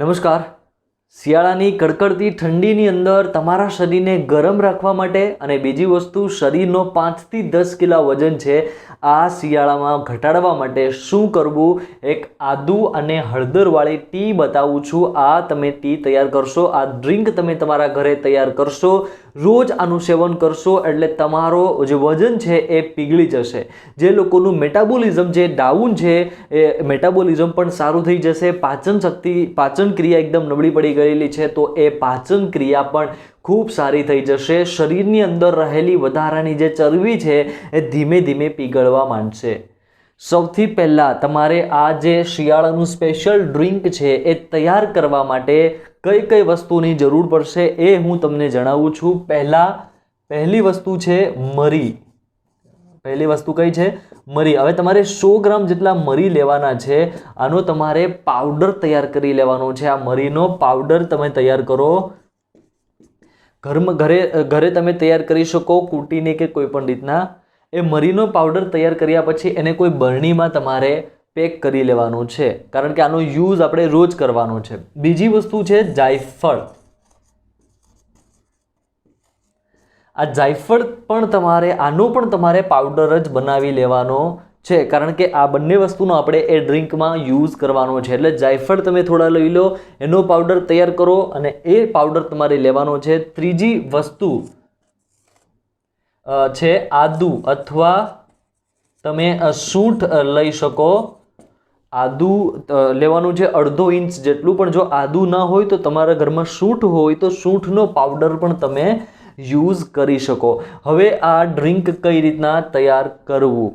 નમસ્કાર. શિયાળાની કડકડતી ઠંડીની અંદર તમારા શરીરને ગરમ રાખવા માટે અને બીજી વસ્તુ શરીરનો પાંચથી દસ કિલા વજન છે, આ શિયાળામાં ઘટાડવા માટે શું કરવું? એક આદુ અને હળદરવાળી ટી બતાવું છું. આ તમે ટી તૈયાર કરશો, આ ડ્રિંક તમે તમારા ઘરે તૈયાર કરશો રોજ આનું સેવન કરશો એટલે તમારો જે વજન છે એ પીગળી જશે. જે લોકોનું મેટાબોલિઝમ જે ડાઉન છે, એ મેટાબોલિઝમ પણ સારું થઈ જશે. પાચન શક્તિ, પાચન ક્રિયા એકદમ નબળી પડી ગયેલી છે, તો એ પાચન ક્રિયા પણ ખૂબ સારી થઈ જશે. શરીરની અંદર રહેલી વધારાની જે ચરબી છે, એ ધીમે ધીમે પીગળવા માંડશે. સૌથી પહેલાં તમારે આ જે શિયાળાનું સ્પેશિયલ ડ્રિંક છે, એ તૈયાર કરવા માટે કઈ કઈ વસ્તુની જરૂર પડશે એ હું તમને જણાવું છું. પહેલાં, પહેલી વસ્તુ છે મરી. પહેલી વસ્તુ કઈ છે? મરી. હવે તમારે સો ગ્રામ જેટલા મરી લેવાના છે, આનો તમારે પાવડર તૈયાર કરી લેવાનો છે. આ મરીનો પાવડર તમે તૈયાર કરો. ઘરમાં ઘરે ઘરે તમે તૈયાર કરી શકો, કૂટીને કે કોઈ પણ રીતના. એ મરીનો પાવડર તૈયાર કર્યા પછી એને કોઈ બરણીમાં તમારે પેક કરી લેવાનું છે. કારણ કે આનો યુઝ આપણે રોજ કરવાનો છે. બીજી વસ્તુ છે જાયફળ. આ જાયફળ પણ તમારે, આનો પણ તમારે પાવડર જ બનાવી લેવાનો છે. કારણ કે આ બંને વસ્તુનો આપણે એ ડ્રિંકમાં યુઝ કરવાનો છે. એટલે જાયફળ તમે થોડા લઈ લો, એનો પાવડર તૈયાર કરો અને એ પાવડર તમારે લેવાનો છે. ત્રીજી વસ્તુ છે આદુ. અથવા તમે સૂંઠ લઈ શકો. આદુ લેવાનું છે અડધો ઇંચ જેટલું, પણ જો આદુ ના હોય તો તમારા ઘરમાં સૂંઠ હોય તો સૂંઠનો પાવડર પણ તમે યુઝ કરી શકો. હવે આ ડ્રિંક કઈ રીતના તૈયાર કરવું?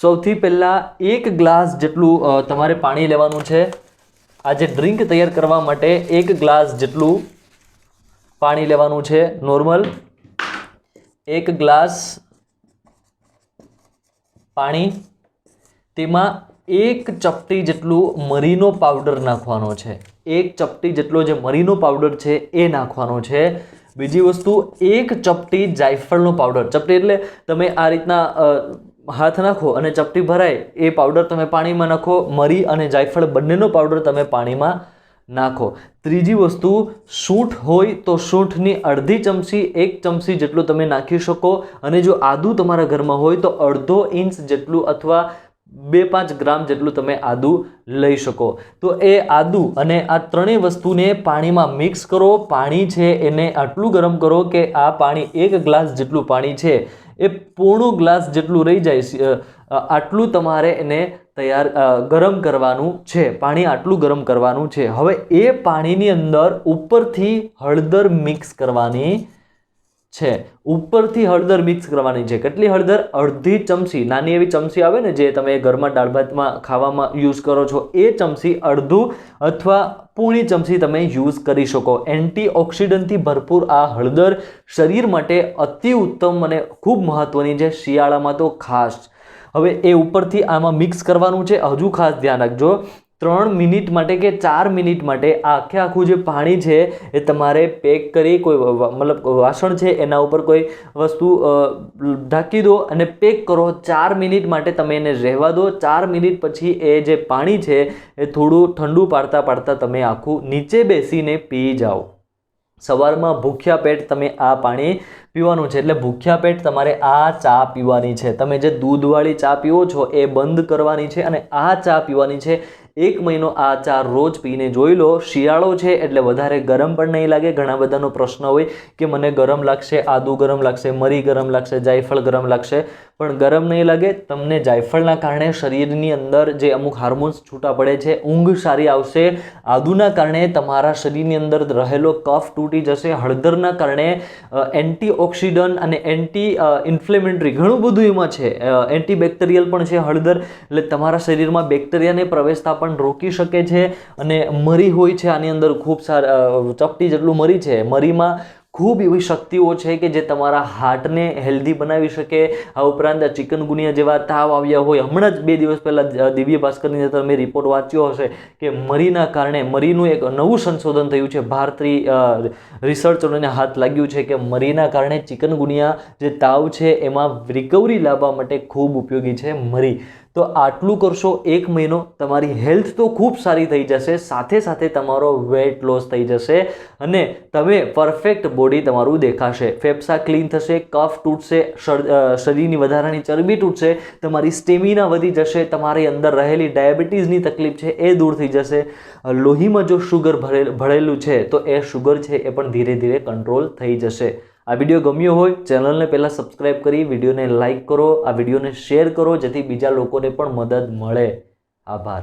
સૌથી પહેલાં એક ગ્લાસ જેટલું તમારે પાણી લેવાનું છે. આ જે ડ્રિંક તૈયાર કરવા માટે એક ગ્લાસ જેટલું પાણી લેવાનું છે, નોર્મલ. એક ગ્લાસ પાણી. તેમાં એક ચપટી જેટલું મરીનો પાવડર નાખવાનો છે. એક ચપટી જેટલો જે મરીનો પાવડર છે એ નાખવાનો છે. બીજી વસ્તુ, એક ચપટી જાયફળનો પાવડર ચપટી એટલે તમે આ રીતના હાથ નાખો અને ચપટી ભરાય, એ પાવડર તમે પાણીમાં નાખો, મરી અને જાયફળ બંનેનો પાવડર તમે પાણીમાં નાખો. ત્રીજી વસ્તુ, સૂંઠ હોય તો સૂંઠની અડધી ચમચી, એક ચમચી જેટલું તમે નાખી શકો. અને જો આદુ તમારા ઘરમાં હોય તો અડધો ઇંચ જેટલું અથવા બે પાંચ ગ્રામ જેટલું તમે આદુ લઈ શકો. તો એ આદુ અને આ ત્રણેય વસ્તુને પાણીમાં મિક્સ કરો. પાણી છે એને આટલું ગરમ કરો કે આ પાણી એક ગ્લાસ જેટલું પાણી છે. એ પોણો ગ્લાસ જેટલું રહી જાય આટલું તમારે એને તૈયાર ગરમ કરવાનું છે. પાણી આટલું ગરમ કરવાનું છે. હવે એ પાણીની અંદર ઉપરથી હળદર મિક્સ કરવાની છે. ઉપરથી હળદર મિક્સ કરવાની છે. કેટલી હળદર? અડધી ચમચી. નાની એવી ચમચી આવે ને જે તમે ઘરમાં દાળ ભાતમાં ખાવામાં યુઝ કરો છો, એ ચમચી અડધું અથવા પૂણી ચમચી તમે યુઝ કરી શકો. એન્ટીઓક્સિડન્ટથી ભરપૂર આ હળદર શરીર માટે અતિ ઉત્તમ અને ખૂબ મહત્ત્વની છે. શિયાળામાં તો ખાસ. હવે એ ઉપરથી આમાં મિક્સ કરવાનું છે. હજુ ખાસ ધ્યાન રાખજો. ત્રણ મિનિટ માટે કે ચાર મિનિટ માટે આખે આખું જે પાણી છે એ તમારે પેક કરી કોઈ મતલબ વાસણ છે એના ઉપર કોઈ વસ્તુ ઢાંકી દો અને પેક કરો. ચાર મિનિટ માટે તમે એને રહેવા દો. ચાર મિનિટ પછી એ જે પાણી છે એ થોડું ઠંડુ પાડતા પાડતા તમે આખું નીચે બેસીને પી જાઓ. સવારમાં ભૂખ્યા પેટ તમે આ પાણી પીવાનું છે. એટલે ભૂખ્યા પેટ તમારે આ ચા પીવાની છે. તમે જે દૂધવાળી ચા પીવો છો એ બંધ કરવાની છે અને આ ચા પીવાની છે એક મહિનો આ ચા રોજ પીને જોઈ લો. શિયાળો છે એટલે વધારે ગરમ પણ નહીં લાગે. ઘણા બધાનો પ્રશ્ન હોય કે મને ગરમ લાગશે, આદુ ગરમ લાગશે, મરી ગરમ લાગશે, જાયફળ ગરમ લાગશે. પણ ગરમ નહીં લાગે. તમને જાયફળના કારણે શરીરની અંદર જે અમુક હાર્મોન્સ છૂટા પડે છે, ઊંઘ સારી આવશે. આદુના કારણે તમારા શરીરની અંદર રહેલો કફ તૂટી જશે. હળદરના કારણે એન્ટી ઓક્સિડન્ટ અને એન્ટી ઇન્ફ્લેમેટરી ઘણું બધું એમાં છે. એન્ટી બેક્ટેરિયલ પણ છે હળદર. એટલે તમારા શરીરમાં બેક્ટેરિયાને પ્રવેશતા પણ રોકી શકે છે અને મરી હોય છે, આની અંદર ખૂબ સારા ચપટી જેટલું મરી છે, મરીમાં ખૂબ એવી શક્તિઓ છે કે જે તમારા હાર્ટને હેલ્ધી બનાવી શકે. આ ઉપરાંત ચિકનગુનિયા જેવા તાવ આવ્યા હોય. હમણાં જ બે દિવસ પહેલાં દિવ્ય ભાસ્કરની અંદર તમે રિપોર્ટ વાંચ્યો હશે કે મરીના કારણે મરીનું એક નવું સંશોધન થયું છે. ભારતીય રિસર્ચરોને હાથ લાગ્યું છે કે મરીના કારણે ચિકનગુનિયા જે તાવ છે, એમાં રિકવરી લાવવા માટે ખૂબ ઉપયોગી છે મરી. તો આટલું કરશો એક મહિનો, તમારી હેલ્થ તો ખૂબ સારી થઈ જશે, સાથે સાથે તમારો વેટ લોસ થઈ જશે અને તમે પરફેક્ટ બોડી તમારું દેખાશે. ફેફસા ક્લીન થશે, કફ તૂટશે શરીરની વધારાની ચરબી તૂટશે, તમારી સ્ટેમિના વધી જશે, તમારી અંદર રહેલી ડાયાબિટીસની તકલીફ છે એ દૂર થઈ જશે. લોહીમાં જો શુગર ભરે ભરેલું છે, તો એ શુગર છે એ પણ ધીરે ધીરે કંટ્રોલ થઈ જશે. આ વીડિયો ગમ્યો હોય, ચેનલને પહેલાં સબસ્ક્રાઇબ કરી, વિડીયોને લાઇક કરો, આ વિડીયોને શેર કરો, જેથી બીજા લોકોને પણ મદદ મળે. આભાર.